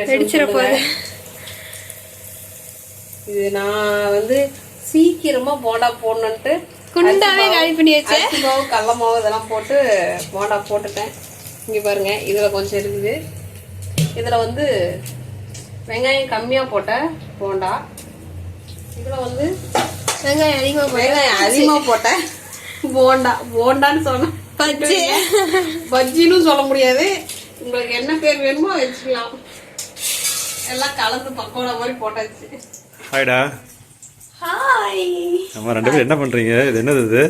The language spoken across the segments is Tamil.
வெடிச்சிட போகுது இது நான் வந்து சீக்கிரமா போண்டா போடணுன்ட்டு குண்டாவே காலி பண்ணியாச்சு? அரிசி மாவு கடல மாவு இதெல்லாம் போட்டு போண்டா போட்டுட்டேன். இங்க பாருங்க இதுல கொஞ்சம் இருக்குது. இதுல வந்து வெங்காயம் கம்மியா போட்ட போண்டா. இதுல வந்து வெங்காயம் அதிகமா போடு. வெங்காயம் அதிகமா போட்ட போண்டா. போண்டான்னு சொன்ன பஜ்ஜி. பஜ்ஜின்னு சொல்ல முடியாது. உங்களுக்கு என்ன பேர் வேணுமோ வச்சுக்கலாம். எல்லாம் கலந்து பக்கோடா மாதிரி போட்டாச்சு. ஹாய்டா. ஹாய். நம்ம ரெண்டு பேரும் என்ன பண்றீங்க? இது என்னது இது?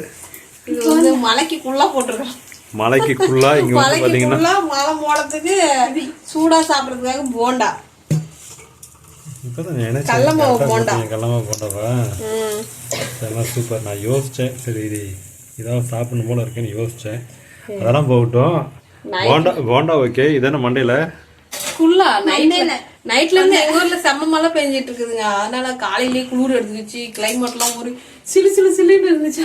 இது வந்து மலைக்குள்ளா போட்டிருக்கோம். மலைக்குள்ளா இங்க வந்து பாத்தீங்கன்னா மலைக்குள்ள மலை போடுறதுக்கு சூடா சாப்பிடுறதுக்காக போண்டா. இப்பதான் நினைச்சேன். கடல மாவு correct ஆ போண்டா. போட்டீங்க, கடல மாவு போண்டாவா? ம். அதெல்லாம் சூப்பர். நான் யோசிச்சேன். சரி இது இதான் சாப்பிடணும் போல இருக்கேன்னு யோசிச்சேன். அதெல்லாம் போகட்டும். போண்டா போண்டா ஓகே இதானே மண்டையில? குள்ளா நைட்ல நைட்ல இருந்து எங்க ஊர்ல செம்ம மழை பெஞ்சிட்டு இருக்குதுங்க. அதனால காலையிலேயே குளிர் எடுத்துக்கிச்சு கிளைமேட் எல்லாம் ஒரு சிலு சிலு சிலுன்னு இருந்துச்சு.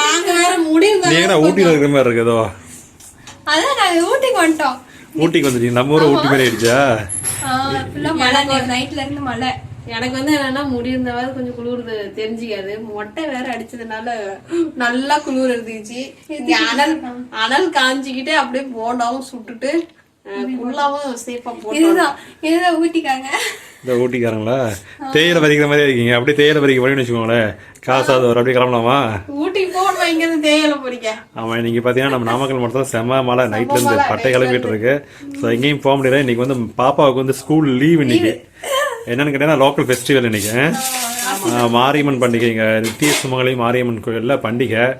நாங்க வேற முடிவு என்ன ஊட்டியில இருக்கிற மாதிரி இருக்கு ஏதோ அதான் நாங்க ஊட்டிக்கு வந்துட்டோம். ஊட்டிக்கு வந்துட்டீங்க. நம்ம ஊரை ஊட்டி மாதிரி ஆயிடுச்சா? நைட்ல இருந்து மழை. எனக்கு வந்து என்னன்னா முடி இருந்தாவது கொஞ்சம் குளிருது தெரிஞ்சுக்காது. மொட்டை வேற அடிச்சதுனால நல்லா குளிர் எடுத்துக்கிச்சு இங்க அனல் அனல் காஞ்சிக்கிட்டு அப்படியே போண்டாவும் சுட்டுட்டு. இதுதான் இதுதான் ஊட்டிக்காங்க. இந்த ஊட்டிக்காரங்களா? தேயிலை பறிக்கிற மாதிரி இருக்கீங்க. அப்படியே தேயிலை பறிக்க போறீங்கன்னு வச்சுக்கோங்களேன். காசாவது ஒரு அப்படியே கிளம்பலாமா? ஊட்டிக்கு போகணும் இங்க இருந்து தேயிலை பொறிக்க. ஆமா இன்னைக்கு பாத்தீங்கன்னா நம்ம நாமக்கல் மட்டும் தான் செம மழை நைட்ல இருந்து பட்டை கிளம்பிட்டு இருக்கு. ஸோ எங்கேயும் போக முடியல. இன்னைக்கு வந்து பாப்பாவுக்கு வந்து ஸ்கூல் லீவ் இன்னைக்கு. என்னன்னு கேட்டீங்கன்னா லோக்கல் ஃபெஸ்டிவல் இன்னைக்கு. மாரியம்மன் பண்டிகை இங்க நித்திய சுமங்கலி மாரியம்மன் கோயில்ல பண்டிகை.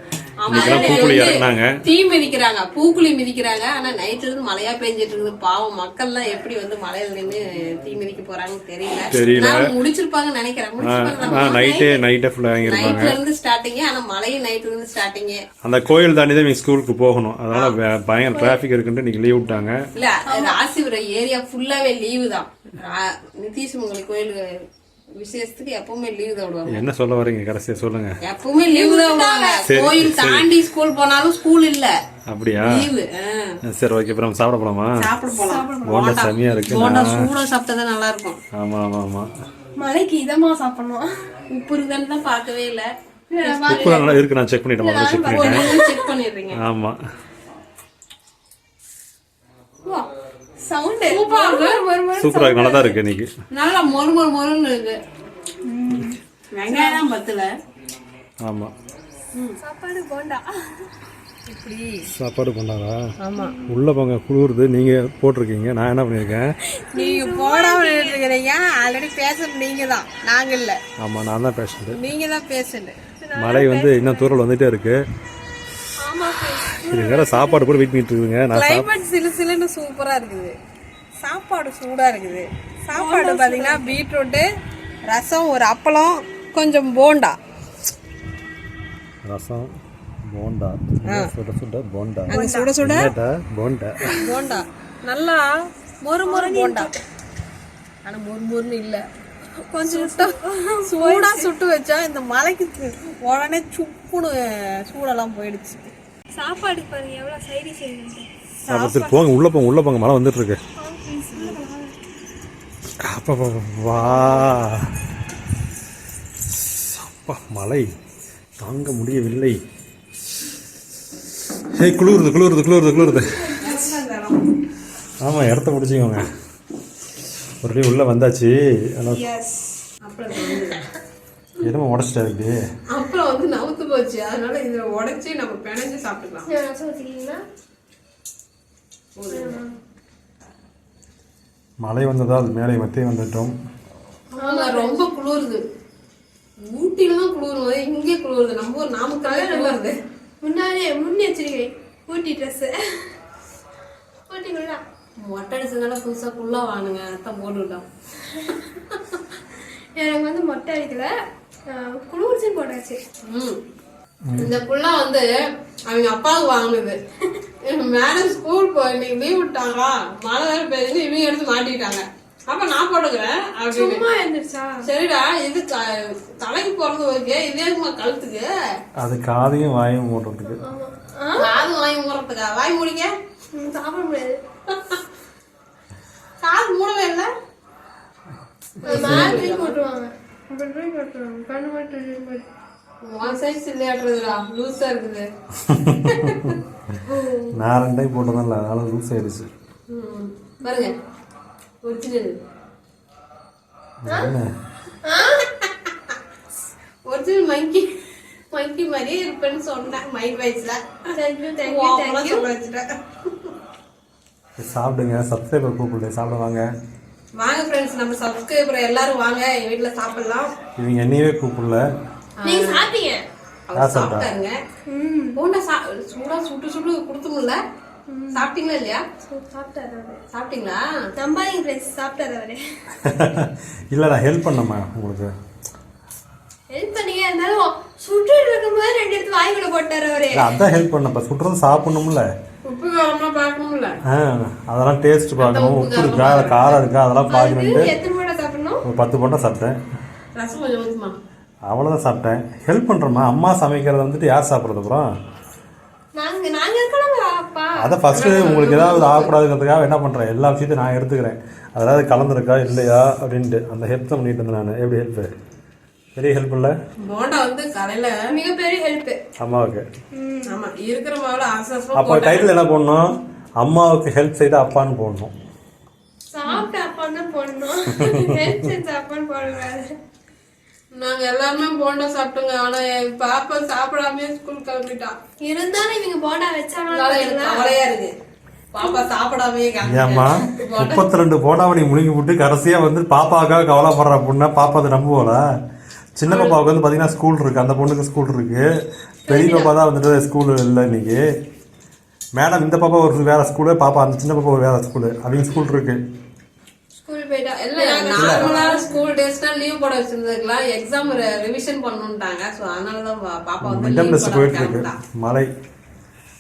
இன்னைக்கெல்லாம் பூக்குழி இறக்குனாங்க. தீ மிதிக்கிறாங்க. பூக்குழி மிதிக்கிறாங்க. ஆனா நைட்ல இருந்து மழையா பெஞ்சிட்டு இருக்குது பாவம் மக்கள் எல்லாம் எப்படி வந்து மலையில நின்னு தீ மிதிக்க போறாங்கன்னு தெரியல. தெரியல. நினைக்கிறேன். முடிச்சிருப்பாங்க. ஆ நைட்டே நைட்டே ஃபுல்லாக வாங்கியிருப்பாங்க நைட்ல இருந்து ஸ்டார்டிங் ஆனா மழையும் நைட்ல இருந்து ஸ்டார்டிங் அந்த கோயில் தாண்டி தான் ஸ்கூலுக்கு போகணும். அதனால பயங்கர டிராஃபிக் இருக்குன்ட்டு இன்னைக்கு லீவ் விட்டாங்க. இல்ல ராசிபுரம் ஏரியா ஃபுல்லாவே லீவு தான். ரா- நிதிஷ்மங்கலி கோயில் விசேஷத்துக்கு எப்பவுமே லீவு தான் விடுவாங்க. என்ன சொல்ல வரீங்க கடைசியா சொல்லுங்க. எப்பவுமே லீவு தான் விடுவாங்க. கோயில் தாண்டி ஸ்கூல் போனாலும் ஸ்கூல் இல்ல. அப்படியா? லீவு சரி ஓகே அப்புறம் சாப்பிட போலாமா? சாப்பிட போலாம். போண்டா செமையா இருக்கு போண்டா சூடா சாப்பிட்டா நல்லா இருக்கும் ஆமா ஆமா ஆமா. மழைக்கு இதமா சாப்பிடணும். உப்பு இருக்குன்னு தான் பார்க்கவே இல்ல. உப்பு நல்லா இருக்கு நான் செக் பண்ணிட்டேன் செக் பண்ணிட்டேன் செக் பண்ணிடுறீங்க. ஆமா. சவுண்ட் சூப்பரா இருக்கு நல்லா தான் இருக்கு இன்னைக்கு. நல்லா மொறு மொறு மொறுன்னு இருக்கு. வெங்காயம் பத்துல. ஆமா. சாப்பாடு போண்டா. சாப்பாடு பண்ணாரா ஆமா. உள்ள போங்க குளிருது. நீங்க போட்டிருக்கீங்க. நான் என்ன பண்ணிருக்கேன் நீங்க போடாம இருக்கிறீங்க ஆல்ரெடி பேசுறது நீங்க தான் நாங்க இல்ல. ஆமா நான் தான் பேசுறேன் நீங்க தான் பேசுறது மழை வந்து இன்னும் தூரல் வந்துட்டே இருக்கு. இது வேற சாப்பாடு கூட வெயிட் பண்ணிட்டு இருக்குங்க நான் கிளைமேட் சிலு சிலுன்னு சூப்பரா இருக்குது. சாப்பாடு சூடா இருக்குது. சாப்பாடு பாத்தீங்கன்னா பீட்ரூட்டு ரசம் ஒரு அப்பளம் கொஞ்சம் போண்டா. ரசம் போண்டா. சுட சுட போண்டா. சுட சுட? போண்டா. போண்டா. நல்லா மொறு மொறு போண்டா. ஆனா மொறு மொறுன்னு இல்ல. கொஞ்சம் சூடா சுட்டு வச்சா இந்த மலைக்கு உடனே சுப்புன்னு சூடெல்லாம் போயிடுச்சு. சாப்பாடு பாருங்க எவ்வளவு சைடி சரி போங்க உள்ள போங்க உள்ள போங்க மழை வந்துட்டு இருக்கு வா. அப்பா மழை. தாங்க முடியவில்லை. ஏய் குளிருது குளிருது குளிருது குளிருது. ஆமாம் இடத்த பிடிச்சிக்கோங்க. ஒரு அடி உள்ள வந்தாச்சு. ஆனால் என்னமோ உடச்சிட்டா இப்படி? அப்புறம் வந்து நவுத்து போச்சு. அதனால இதை உடைச்சு நம்ம பிணைஞ்சு சாப்பிட்டுக்கலாம். மழை வந்ததால் மேலே மத்திய வந்துட்டோம். ஆமா ரொம்ப குளிருது. ஊட்டில தான் குளிருது இங்கே குளிருது. நம்ம ஊர் நாமக்கல்ல குளிருது முன்னாடியே முன்னெச்சரிக்கை ஊட்டி ட்ரெஸ் ஊட்டிக்குள்ளா மொட்டை அடிச்சதுனால புதுசா குள்ளா வாங்குங்க அதான் போட்டுக்கிட்டோம் எனக்கு வந்து மொட்டை அடிக்கல. குளிர்ச்சின்னு போட்டாச்சு இந்த புள்ள வந்து அவங்க அப்பாவுக்கு வாங்கினது மேடம் ஸ்கூல் போய் இன்னைக்கு லீவ் விட்டாங்களா மழை வேற பெய்யுது இவங்க எடுத்து மாட்டிக்கிட்டாங்க அப்ப நான் போட்டுக்கிறேன் அப்படின்னு சரிடா இது தலைக்கு பிறந்து ஓகே இதே கழுத்துக்கு அது காதையும் வாய் மூடுறதுக்கு காது வாய் மூடுறதுக்கா வாய் மூடிங்க சாப்பிட முடியாது காது மூடவே இல்லை மாற்றி போட்டுருவாங்க நான் ரெண்டு போட்டதில்ல அதனால லூஸ் ஆயிடுச்சு. ம். பாருங்க. ஒரிஜினல் மங்கி மங்கி மாதிரியே இருப்பேன்னு சொன்னேன் you, thank you. சொல்ல வச்சுட்டேன். சாப்பிடுங்க. சப்ஸ்கிரைபர் கூப்பிடுங்க சாப்பிட வாங்க ஃப்ரெண்ட்ஸ் நம்ம சப்ஸ்கிரைபர் எல்லாரும் வாங்க. என் வீட்ல சாப்பிடலாம். இவங்க என்னையவே கூப்பிடல. நீங்க சாப்பிட்டீங்க? அவர்? சாப்பிட்டாருங்க. ம் போண்டா சா சூடா சுட்டு சுட்டு கொடுத்துமுல்ல சாப்பிட்டீங்களா இல்லையா? சாப்பிட்டாரு சாப்பிட்டீங்களா? நம்பாதீங்க ஃப்ரெண்ட்ஸ் சாப்பிட்டாரு அவரு. இல்லை நான் ஹெல்ப் பண்ணம்மா உங்களுக்கு. ஹெல்ப் பண்ணீங்க இருந்தாலும் சுட்டுட்டு இருக்கும்போது ரெண்டு எடுத்து வாய்க்குள்ள போட்டாரு அவரு. அதான் ஹெல்ப் பண்ணப்ப. சுட்டுறது சாப்பிடணும்ல. உப்பு ஆ அதெல்லாம் டேஸ்ட் பார்க்கணும் உப்பு இருக்கா இல்லை காரம் இருக்கா அதெல்லாம் ஒரு பத்து போண்டா சாப்பிட்டேன். அவ்வளோதான் சாப்பிட்டேன். ஹெல்ப் பண்ணுறோம்மா அம்மா சமைக்கிறத வந்துட்டு யார் சாப்பிட்றது அப்புறம்? அதை ஃபஸ்ட்டு உங்களுக்கு ஏதாவது ஆகக்கூடாதுங்கிறதுக்காக என்ன பண்ணுறேன் எல்லா விஷயத்தையும் நான் எடுத்துக்கிறேன். அதாவது கலந்துருக்கா இல்லையா? அப்படின்ட்டு. அந்த ஹெல்ப் தான் பண்ணிட்டு இருந்தேன் நான். எப்படி ஹெல்ப்பு பெரிய ஹெல்ப் இல்லை? போண்டா வந்து கடையில மிகப்பெரிய ஹெல்ப் அம்மாவுக்கு. ஆமா இருக்கிற மாவுல அவசரம் அப்போ டைட்டில் என்ன போடணும்? அம்மாவுக்கு ஹெல்ப் செய்த அப்பான்னு போடணும். சாப்பிட்ட அப்பான்னு தான் போடணும். ஹெல்ப் செஞ்ச அப்பான்னு போடக்கூடாது. நாங்க எல்லாருமே போண்டா சாப்பிட்டோங்க. ஆனா என் பாப்பா சாப்பிடாமயே ஸ்கூல் கிளம்பிட்டான் இருந்தாலும் இவங்க போண்டா எனக்கு கவலையா இருக்கு. பாப்பா முப்பத்தி ரெண்டு போட்டாவை நீ முழுங்கி விட்டு கடைசியாக வந்து பாப்பாவுக்காக கவலைப்படுற பொண்ணை பாப்பா அதை நம்புவோல சின்ன பாப்பாவுக்கு வந்து பார்த்தீங்கன்னா ஸ்கூல் இருக்கு. அந்த பொண்ணுக்கு ஸ்கூல் இருக்கு. பெரிய பாப்பா தான் வந்துட்டு ஸ்கூல் இல்லை இன்னைக்கு. மேடம் இந்த பாப்பா ஒரு வேற ஸ்கூலு பாப்பா அந்த சின்ன பாப்பா ஒரு வேற ஸ்கூலு அவங்க ஸ்கூல் இருக்கு. ஸ்கூல் போயிட்டா. இல்ல நார்மலா ஸ்கூல் டேஸ்னா லீவ் போட வச்சிருந்துக்கலாம் எக்ஸாம் ரிவிஷன் பண்ணணும்ட்டாங்க. சோ அதனாலதான் பா- பாப்பா வந்து மிட்டம் leave டெஸ்ட் போட போயிட்டு இருக்கு. கிளம்பிட்டா. மழை.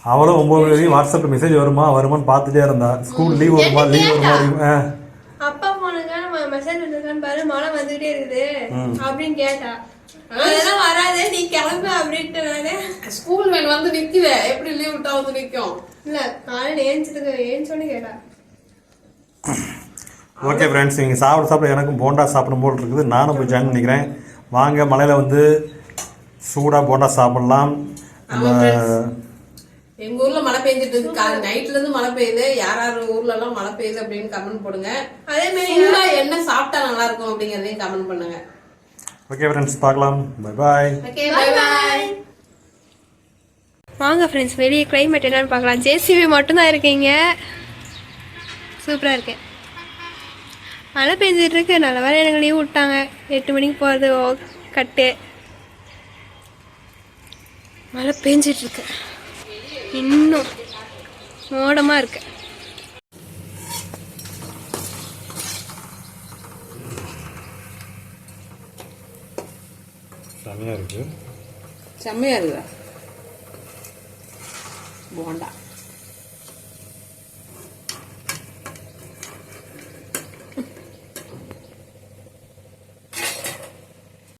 அவளும் ஒன்பது மணி வாட்ஸ்அப்ல மெசேஜ் வருமா வருமான்னு பார்த்துட்டே இருந்தா. ஸ்கூல் லீவ் வருமா லீவ் வருமா அப்பா போனுங்க மெசேஜ் வந்திருக்கான்னு பாரு மழை வந்துகிட்டே இருக்குது. அப்படின்னு கேட்டா. அதெல்லாம் வராதே. நீ கிளம்பு அப்படின்ட்டு நானு. ஸ்கூல் வேன் வந்து நிக்குதே. எப்படி லீவ் விட்டா வந்து நிக்கும்? இல்ல காலையில ஏஞ்சிட்டு ஏஞ்சோன்னு கேட்டா. ஓகே ஃப்ரெண்ட்ஸ் நீங்கள் சாப்பிட சாப்பிட எனக்கும் போண்டா சாப்பிடும் போல் இருக்குது. நானும் போய் ஜாயின் பண்ணிக்கிறேன். வாங்க மலையில் வந்து சூடாக போண்டா சாப்பிடலாம். நம்ம எங்க ஊர்ல மழை பெஞ்சிட்டு இருக்கு. காலை நைட்ல இருந்து மழை பெய்யுது. யார் யார் ஊர்ல எல்லாம் மழை பெய்யுது அப்படின்னு கமெண்ட் போடுங்க. அதே மாதிரி என்ன சாப்பிட்டா நல்லா இருக்கும் அப்படிங்கறதையும் கமெண்ட் பண்ணுங்க. ஓகே ஃப்ரெண்ட்ஸ் பார்க்கலாம். Bye bye okay bye bye வாங்க ஃப்ரெண்ட்ஸ் வெளியே கிளைமேட் என்னன்னு பார்க்கலாம். ஜேசிபி மட்டும்தான் இருக்கீங்க. சூப்பராக இருக்கு மழை பெஞ்சிட்டு இருக்கு நல்ல வேலை எனக்கு லீவ் விட்டாங்க. எட்டு மணிக்கு போகிறது ஓ கட்டு. மழை பெஞ்சிட்டு இருக்கு இன்னும் மோடமாக இருக்கு. செம்மையாக இருக்குது செம்மையாக இருக்குதா? போண்டா.